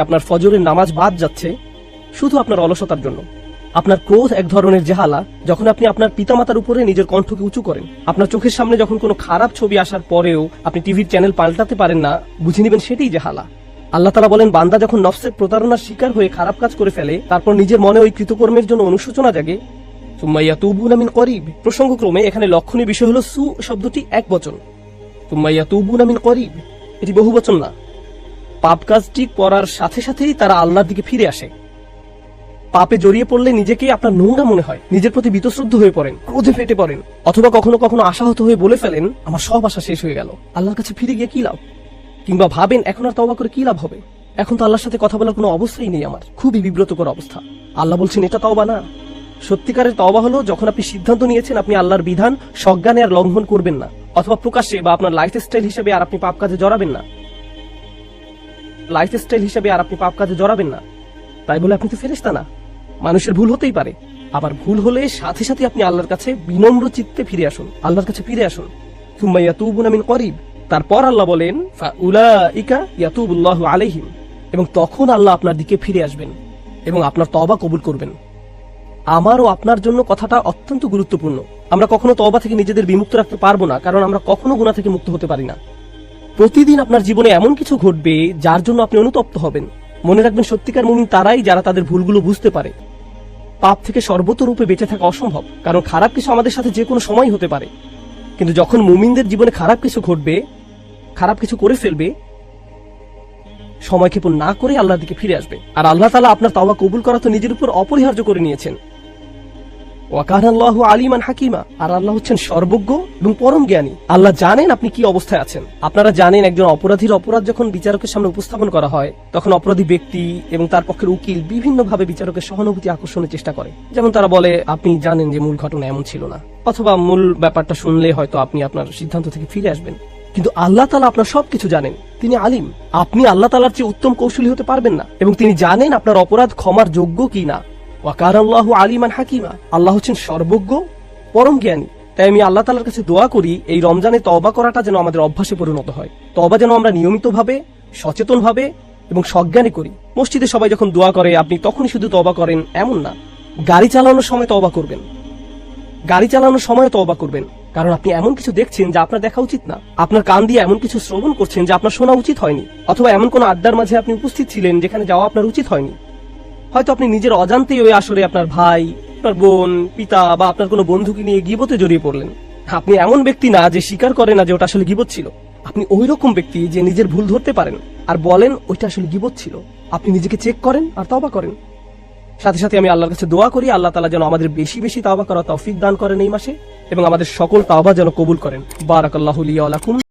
আপনার ফজরের নামাজ বাদ যাচ্ছে, শুধু আপনার অলসতার জন্য। আপনার ক্রোধ এক ধরনের জেহালা, যখন আপনি আপনার পিতামাতার উপরে নিজের কণ্ঠকে উঁচু করেন। আপনার চোখের সামনে যখন কোনো খারাপ ছবি আসার পরেও আপনি টিভির চ্যানেল পাল্টাতে পারেন না, বুঝে নেবেন সেটাই জেহালা। আল্লাহ তালা বলেন, বান্দা যখন নফসের প্রতারণার শিকার হয়ে খারাপ কাজ করে ফেলে, তারপর নিজের মনে ওই কৃতকর্মের জন্য অনুশোচনা জাগে। সুম্মাইয়া তুবুন আমিন করিব। প্রসঙ্গক্রমে এখানে লক্ষণীয় বিষয় হলো সু শব্দটি এক বচন। সুম্মাইয়া তুবুন আমিন করিব। এটি বহু বচন না। পাপ কাজটি করার সাথে সাথেই তারা আল্লাহর দিকে ফিরে আসে। পাপে জড়িয়ে পড়লে নিজেকে আপনার নোংরা মনে হয়। নিজের প্রতি বিতশ্রদ্ধ হয়ে পড়েন, ক্রোধে ফেটে পড়েন, অথবা কখনো কখনো আশাহত হয়ে বলে ফেলেন, আমার সব আশা শেষ হয়ে গেল। আল্লাহর কাছে ফিরে গিয়ে কি লাভ? কিংবা ভাবেন, এখন আর তওবা করে কি লাভ হবে? এখন তো আল্লাহর সাথে কথা বলার কোনো অবস্থাই নেই আমার। খুবই বিব্রতকর অবস্থা। আল্লাহ বলছেন, এটা তওবা না। সত্যিকারের তওবা হলো, যখন আপনি সিদ্ধান্ত নিয়েছেন আপনি আল্লাহর বিধান, সজ্ঞানে আর লঙ্ঘন করবেন না, অথবা প্রকাশ্যে বা আপনার লাইফ স্টাইল হিসেবে আর আপনি পাপ কাজে জড়াবেন না। লাইফ স্টাইল হিসেবে আর আপনি পাপ কাজে জড়াবেন না। তাই বলে আপনি তো ফেরেস্তা না। মানুষের ভুল হতেই পারে। আবার ভুল হলে সাথে সাথে আপনি আল্লাহর কাছে বিনম্র চিত্তে ফিরে আসুন। আল্লাহর কাছে ফিরে আসুন। সুম্মাইয়া তুবুন আমিন করিব। তারপর আল্লাহ বলেন উলাইকা ইয়াতুবুল্লাহু আলাইহিম। এবং তখন আল্লাহ আপনার দিকে ফিরে আসবেন এবং আপনার তবা কবুল করবেন। আমার ও আপনার জন্য কথাটা অত্যন্ত গুরুত্বপূর্ণ। আমরা কখনো তবা থেকে নিজেদের বিমুক্ত রাখতে পারব না, কারণ আমরা কখনো গুণা থেকে মুক্ত হতে পারি না। প্রতিদিন আপনার জীবনে এমন কিছু ঘটবে যার জন্য আপনি অনুতপ্ত হবেন। মনে রাখবেন, সত্যিকার মুমিন তারাই যারা তাদের ভুলগুলো বুঝতে পারে। পাপ থেকে সর্বতরূপে বেঁচে থাকা অসম্ভব, কারণ খারাপ কিছু আমাদের সাথে যে কোনো সময় হতে পারে। কিন্তু যখন মুমিনদের জীবনে খারাপ কিছু ঘটবে, খারাপ কিছু করে ফেলবে সময়ক্ষেপণ না করে আল্লাহর দিকে ফিরে আসবে। আর আল্লাহ তালা আপনার তাওবা কবুল করা তো নিজের উপর অপরিহার্য করে নিয়েছেন। ওয়াকান আল্লাহ হাকিমা। আর আল্লাহ পরম জ্ঞানী। আল্লাহ জানেন আপনি কি অবস্থায় আপনারা জানেন একজন অপরাধীর অপরাধ যখন সামনে অপরাধী ব্যক্তি এবং তার উকিল সহানুভূতি আকর্ষণের চেষ্টা করে। যেমন তারা বলে, আপনি জানেন যে মূল ঘটনা এমন ছিল না। অথবা, মূল ব্যাপারটা শুনলে হয়তো আপনি আপনার সিদ্ধান্ত থেকে ফিরে আসবেন। কিন্তু আল্লাহ তালা আপনার সবকিছু জানেন। তিনি আলিম। আপনি আল্লাহ তালার চেয়ে উত্তম কৌশলী হতে পারবেন না। এবং তিনি জানেন আপনার অপরাধ ক্ষমার যোগ্য কি না ওয়াকার আল্লাহ আলিমান হাকিমা। আল্লাহ হচ্ছেন সর্বজ্ঞ, পরম জ্ঞানী। তাই আমি আল্লাহ তালার কাছে দোয়া করি, এই রমজানে তবা করাটা যেন আমাদের অভ্যাসে পরিণত হয়। তবা যেন আমরা নিয়মিতভাবে, সচেতনভাবে এবং সজ্ঞানে করি। মসজিদে সবাই যখন দোয়া করে, আপনি তখনই শুধু তবা করেন, এমন না। গাড়ি চালানোর সময় তবা করবেন। গাড়ি চালানোর সময় তওবা করবেন। কারণ আপনি এমন কিছু দেখছেন যা আপনার দেখা উচিত না। আপনার কান দিয়ে এমন কিছু শ্রবণ করছেন যা আপনার শোনা উচিত হয়নি। অথবা এমন কোন আড্ডার মাঝে আপনি উপস্থিত ছিলেন যেখানে যাওয়া আপনার উচিত হয়নি। হয়তো আপনি নিজের অজান্তেই ওই আসলে আপনার ভাই, আপনার বোন, পিতা বা আপনার কোনো বন্ধুকে নিয়ে গিবতে জড়িয়ে পড়লেন। আপনি এমন ব্যক্তি না যে স্বীকার করে না যে ওটা আসলে গিবত ছিল। আপনি ওই রকম ব্যক্তি যে নিজের ভুল ধরতে পারেন আর বলেন ওইটা আসলে গিবত ছিল। আপনি নিজেকে চেক করেন আর তবা করেন। সাথে সাথে আমি আল্লাহর কাছে দোয়া করি, আল্লাহ তালা যেন আমাদের বেশি বেশি তাওবা করা তৌফিক দান করেন এই মাসে এবং আমাদের সকল তাওবা যেন কবুল করেন। বারাকাল্লাহু লিয়া ওয়া লাকুম।